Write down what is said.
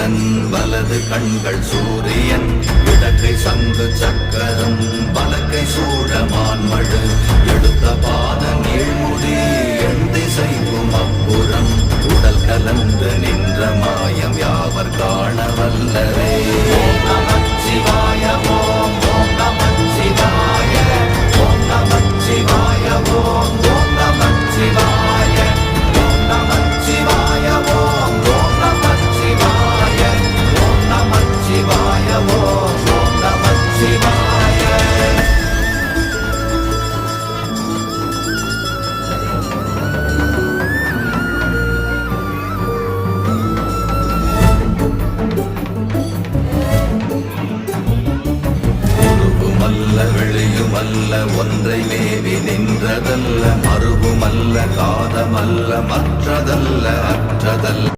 முருகன் வலது கண்கள் சூரியன் இடக்கை சங்கு சக்கரம். மறுவுமல்ல ஒன்றை மேவி நின்றதல்ல மறுவுமல்ல காதமல்ல மற்றதல்ல அற்றதல்ல.